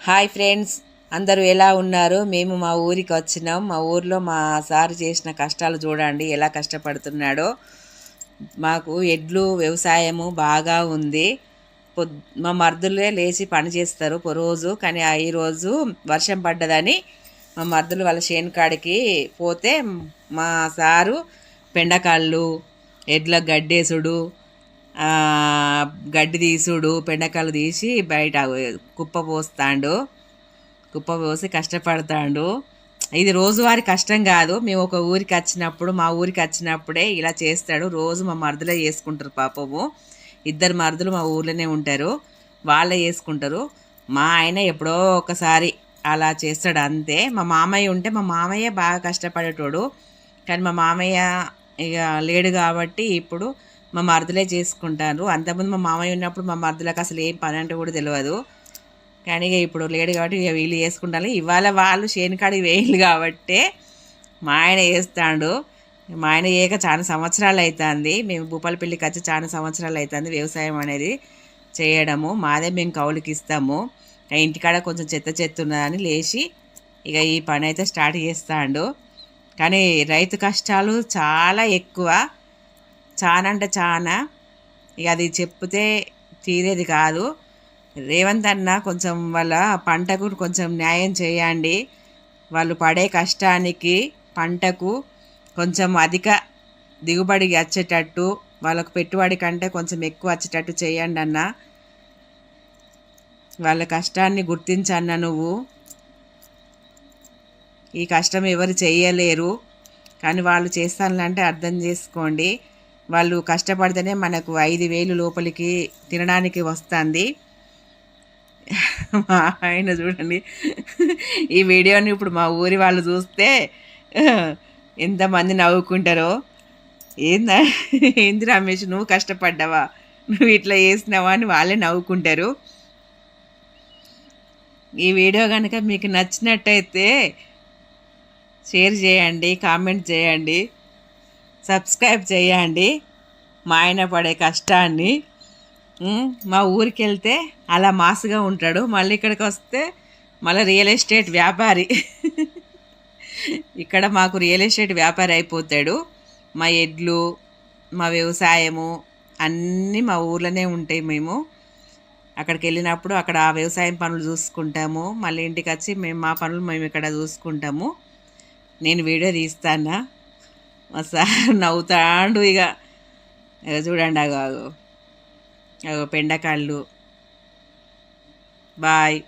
Hi friends అందరూ ఎలా ఉన్నారు? మేము మా ఊరికి వచ్చినాం. మా ఊర్లో మా సార్ చేసిన కష్టాలు చూడండి ఎలా కష్టపడుతున్నాడో. మాకు ఎడ్లు వ్యవసాయము బాగా ఉంది. పొద్ మా మర్దులే లేచి పని చేస్తారు రోజు కానీ ఆ ఈరోజు వర్షం పడ్డదని మా మర్దులు వాళ్ళ చేను కాడికి పోతే మా సారు పెండకాళ్ళు ఎడ్ల గడ్డేసుడు గడ్డి తీసుడు పెండకాలు తీసి బయట కుప్ప పోస్తాడు. కుప్ప పోసి కష్టపడతాడు. ఇది రోజువారి కష్టం కాదు. మేము ఒక ఊరికి వచ్చినప్పుడు మా ఊరికి వచ్చినప్పుడే ఇలా చేస్తాడు. రోజు మా మరదలే చేసుకుంటారు పాపము. ఇద్దరు మరుదులు మా ఊర్లోనే ఉంటారు. వాళ్ళే చేసుకుంటారు. మా ఆయన ఎప్పుడో ఒకసారి అలా చేస్తాడు అంతే. మా మామయ్య ఉంటే మా మామయ్య బాగా కష్టపడేటోడు. కానీ మా మామయ్య ఇక లేడు కాబట్టి ఇప్పుడు మా మరదలే చేసుకుంటారు. అంతకుముందు మా మామయ్య ఉన్నప్పుడు మా మరదలకు అసలు ఏం పని అంటే కూడా తెలియదు కానీ ఇక ఇప్పుడు లేడు కాబట్టి ఇక వీళ్ళు చేసుకుంటారు. ఇవాళ వాళ్ళు చేనుకాడికి వేయలు కాబట్టే మా ఆయన వేస్తాడు మా ఆయన ఏక చాలా సంవత్సరాలు అవుతుంది మేము భూపాలపల్లికి వచ్చి చాలా సంవత్సరాలు అవుతుంది వ్యవసాయం అనేది చేయడము. మాదే మేము కౌలుకి ఇస్తాము. ఇంటికాడ కొంచెం చెత్త చెత్త ఉన్నదని లేచి ఇక ఈ పని అయితే స్టార్ట్ చేస్తాడు. కానీ రైతు కష్టాలు చాలా ఎక్కువ. చాలా అంటే చాలా ఇక అది చెప్తే తీరేది కాదు. రేవంత్ అన్న కొంచెం వాళ్ళ పంటకు కొంచెం న్యాయం చేయండి. వాళ్ళు పడే కష్టానికి పంటకు కొంచెం అధిక దిగుబడి వచ్చేటట్టు వాళ్ళకు పెట్టుబడి కంటే కొంచెం ఎక్కువ వచ్చేటట్టు చేయండి అన్న. వాళ్ళ కష్టాన్ని గుర్తించన్న నువ్వు. ఈ కష్టం ఎవరు చేయలేరు. కానీ వాళ్ళు చేస్తానంటే అర్థం చేసుకోండి. వాళ్ళు కష్టపడితేనే మనకు ఐదు వేలు లోపలికి తినడానికి వస్తుంది. మా ఆయన చూడండి. ఈ వీడియోని ఇప్పుడు మా ఊరి వాళ్ళు చూస్తే ఎంతమంది నవ్వుకుంటారో. ఏందా? ఏంది రమేష్ నువ్వు కష్టపడ్డావా? నువ్వు ఇట్లా చేసినావా అని వాళ్ళే నవ్వుకుంటారు. ఈ వీడియో కనుక మీకు నచ్చినట్టయితే షేర్ చేయండి కామెంట్ చేయండి సబ్స్క్రైబ్ చేయండి. మా ఆయన పడే కష్టాన్ని మా ఊరికి వెళ్తే అలా మాసుగా ఉంటాడు. మళ్ళీ ఇక్కడికి వస్తే మళ్ళీ రియల్ ఎస్టేట్ వ్యాపారి. ఇక్కడ మాకు రియల్ ఎస్టేట్ వ్యాపారి అయిపోతాడు. మా ఎడ్లు మా వ్యవసాయము అన్నీ మా ఊర్లోనే ఉంటాయి మేము. అక్కడికి వెళ్ళినప్పుడు అక్కడ ఆ వ్యవసాయం పనులు చూసుకుంటాము. మళ్ళీ ఇంటికి వచ్చి మేము మా పనులు మేము ఇక్కడ చూసుకుంటాము. నేను వీడియో తీస్తానా? మా సార్ నవ్వుతాండు ఇక. చూడండి అగో అగో. అగో పెండకాళ్ళు బాయ్.